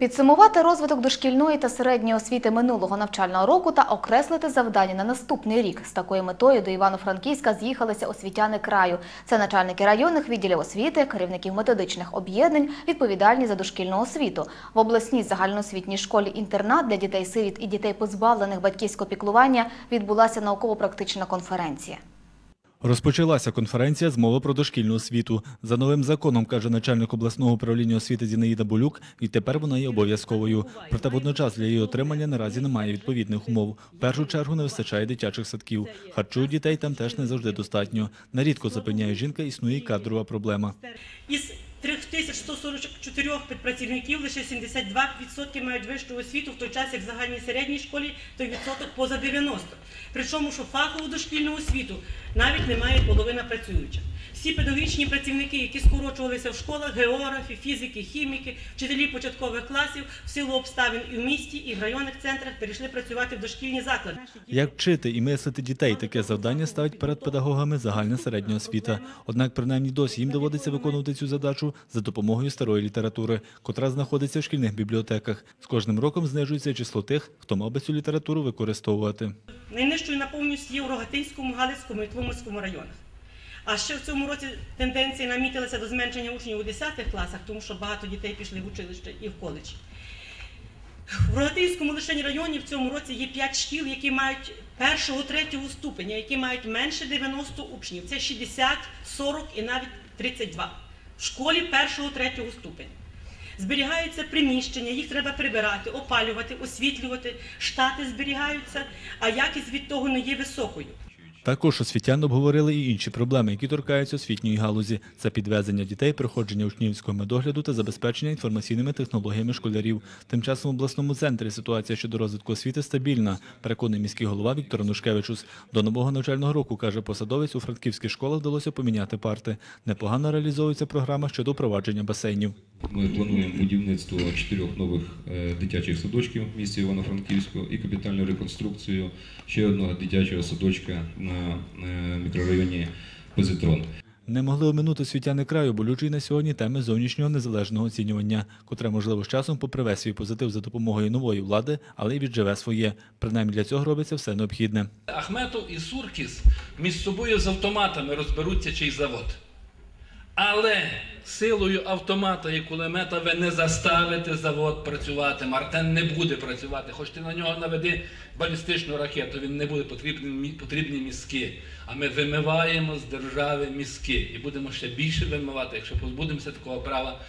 Підсумувати розвиток дошкільної та середньої освіти минулого навчального року та окреслити завдання на наступний рік. З такою метою до Івано-Франківська з'їхалися освітяни краю. Це начальники районних відділів освіти, керівників методичних об'єднань, відповідальні за дошкільну освіту. В обласній загальноосвітній школі інтернат для дітей-сиріт і дітей, позбавлених батьківського піклування, відбулася науково-практична конференція. Розпочалася конференція з мови про дошкільну освіту. За новим законом, каже начальник обласного управління освіти Зінаїда Болюк, і тепер вона є обов'язковою. Проте водночас для її отримання наразі немає відповідних умов. В першу чергу не вистачає дитячих садків. Харчують дітей там теж не завжди достатньо. Нарідко запевняє жінка, існує і кадрова проблема. 3144 підпрацівників лише 72% мають вищу освіту, в той час як в загальній середній школі той відсоток поза 90. Причому, що фахову дошкільну освіту навіть немає половина працюючих. Всі педагогічні працівники, які скорочувалися в школах, географи, фізики, хіміки, вчителі початкових класів, в силу обставин і в місті, і в районних центрах перейшли працювати в дошкільні заклади. Як вчити і мислити дітей, таке завдання ставить перед педагогами загальна середня освіта. Однак, принаймні досі їм доводиться виконувати цю задачу за допомогою старої літератури, котра знаходиться в шкільних бібліотеках. З кожним роком знижується число тих, хто мав би цю літературу використовувати. Найнижчою наповнюваність є у Рогатинському, Галицькому і Тлумацькому районах. А ще в цьому році тенденція намітилася до зменшення учнів у 10 класах, тому що багато дітей пішли в училище і в коледж. В Рогатинському лише районі в цьому році є 5 шкіл, які мають першого, третього ступеня, які мають менше 90 учнів. Це 60, 40 і навіть 32. В школі першого, третього ступеня. Зберігаються приміщення, їх треба прибирати, опалювати, освітлювати, штати зберігаються, а якість від того не є високою. Також освітяни обговорили і інші проблеми, які торкаються освітньої галузі. Це підвезення дітей, проходження учнівського медогляду та забезпечення інформаційними технологіями школярів. Тим часом в обласному центрі ситуація щодо розвитку освіти стабільна, переконаний міський голова Віктор Нушкевичус. До нового навчального року, каже посадовець, у франківських школах вдалося поміняти парти. Непогано реалізовується програма щодо впровадження басейнів. Ми плануємо будівництво чотирьох нових е, дитячих садочків в місті Івано-Франківську і капітальну реконструкцію ще одного дитячого садочка на е, мікрорайоні Позитрон. Не могли оминути освітяни краю болючої на сьогодні теми зовнішнього незалежного оцінювання, котре, можливо, з часом поприве свій позитив за допомогою нової влади, але й відживе своє. Принаймні для цього робиться все необхідне. Ахметов і Суркіс між собою з автоматами розберуться чий завод. Але силою автомата і кулемета ви не заставите завод працювати. Мартен не буде працювати. Хоч ти на нього наведи балістичну ракету, він не буде потрібні, потрібні мізки. А ми вимиваємо з держави мізки і будемо ще більше вимивати, якщо позбудемося такого права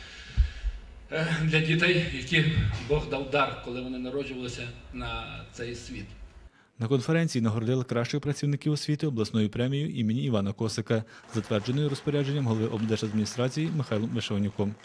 е, для дітей, які Бог дав дар, коли вони народжувалися на цей світ. На конференції нагородили кращих працівників освіти обласною премією імені Івана Косика, затвердженою розпорядженням голови облдержадміністрації Михайлом Вишевнюком.